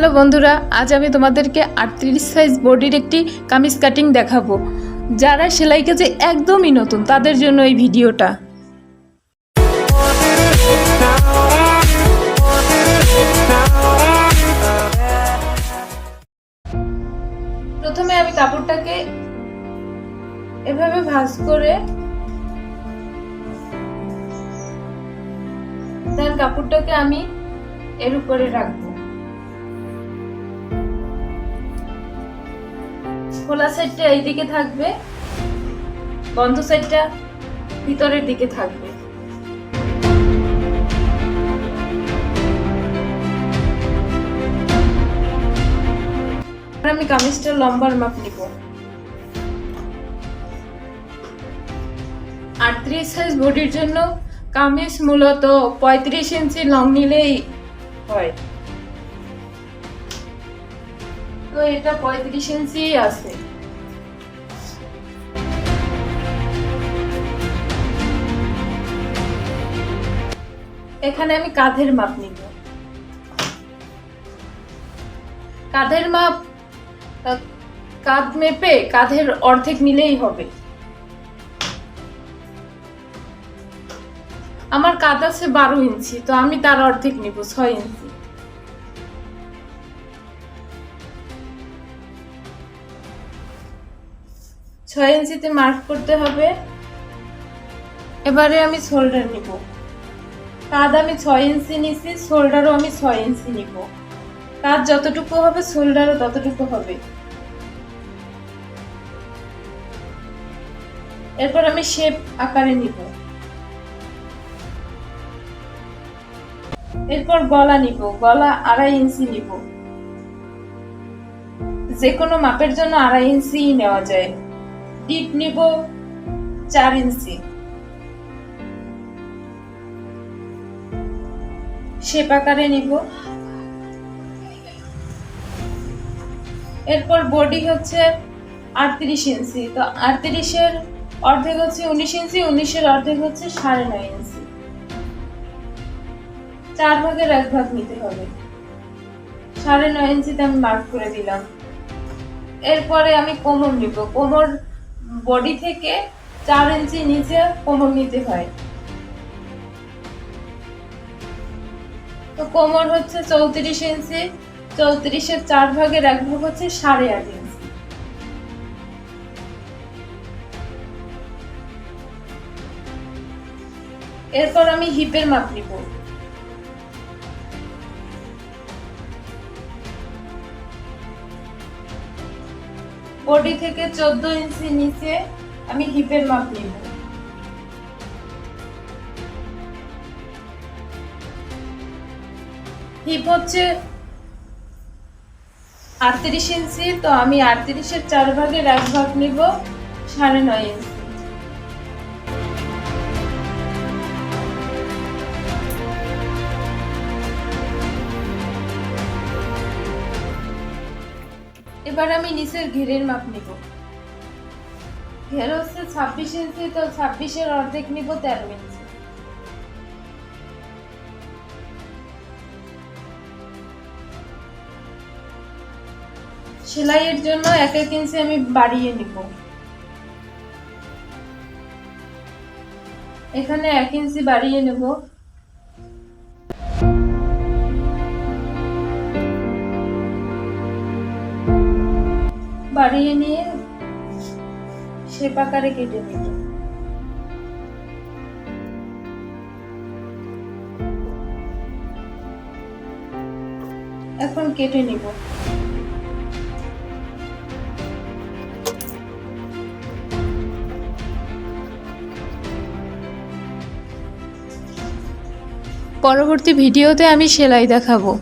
Hello বন্ধুরা, আজ আমি তোমাদেরকে আটত্রিশ সাইজ বডির একটি কামিজ কাটিং দেখাবো। যারা সেলাই কাজে একদমই নতুন, তাদের জন্য এই ভিডিওটা। প্রথমে আমি কাপড়টাকে এভাবে ভাঁজ করে, দেন কাপড়টাকে আমি এর উপরে রাখব। খোলা সাইডটা এইদিকে থাকবে, বন্ধ সাইডটা ভিতরের দিকে থাকবে। আমি কামিজটার লম্বার মাপ নিব। আটত্রিশ সাইজ বডির জন্য কামিজ মূলত পঁয়ত্রিশ ইঞ্চি লং নিলেই হয়। তো এটা পঁয়ত্রিশ ইঞ্চি আছে। এখানে আমি কাঁধের মাপ নিব। কাঁধের মাপ কাঁধ মেপে কাঁধের অর্ধেক নিলেই হবে। আমার কাঁধ আছে বারো ইঞ্চি, তো আমি তার অর্ধেক নিব, ছয় ইঞ্চি। ছয় ইঞ্চিতে মার্ক করতে হবে। এবারে আমি শোল্ডার নিব। কাঁধ আমি ছয় ইঞ্চি নিছি শোল্ডারও আমি ছয় ইঞ্চি নিব। কাঁধ যতটুকু হবে শোল্ডারও ততটুকু হবে। এরপর আমি শেপ আকারে নিব। এরপর গলা নিব, গলা আড়াই ইঞ্চি নিব। যে কোনো মাপের জন্য আড়াই ইঞ্চি নেওয়া যায়। ডিপ নিব চার ইঞ্চি। শেপ আকারে নিব। এরপর বডি হচ্ছে আটত্রিশ ইঞ্চি। তো আটত্রিশের অর্ধেক হচ্ছে উনিশ ইঞ্চি, উনিশের অর্ধেক হচ্ছে সাড়ে নয় ইঞ্চি। চার ভাগের এক ভাগ নিতে হবে। সাড়ে নয় ইঞ্চিতে আমি মার্ক করে দিলাম। এরপরে আমি কোমর নিব। কোমর বডি থেকে চার ইঞ্চি নিচে কোমর নিতে হয়। তো কোমর হচ্ছে চৌত্রিশ ইঞ্চি, চৌত্রিশের চার ভাগের এক ভাগ হচ্ছে সাড়ে আট ইঞ্চি। এরপর আমি হিপের মাপ নিব। বডি থেকে চোদ্দ ইঞ্চি নিচে আমি হিপের মাপ নিব। হিপ হচ্ছে আটত্রিশ ইঞ্চি, তো আমি আটত্রিশের চার ভাগের এক ভাগ নিব, সাড়ে নয় ইঞ্চি। এবার আমি নিচের ঘেরের মাপ নিব। ঘের হচ্ছে ছাব্বিশ ইঞ্চি, তো ছাব্বিশের অর্ধেক নিব তেরো ইঞ্চি। সেলাইয়ের জন্য এক এক ইঞ্চি আমি বাড়িয়ে নিব। এখানে এক ইঞ্চি বাড়িয়ে নেব। বাড়িয়ে নিয়ে শেপ আকারে কেটে নেব এখন কেটে নিব। পরবর্তী ভিডিওতে আমি সেলাই দেখাবো।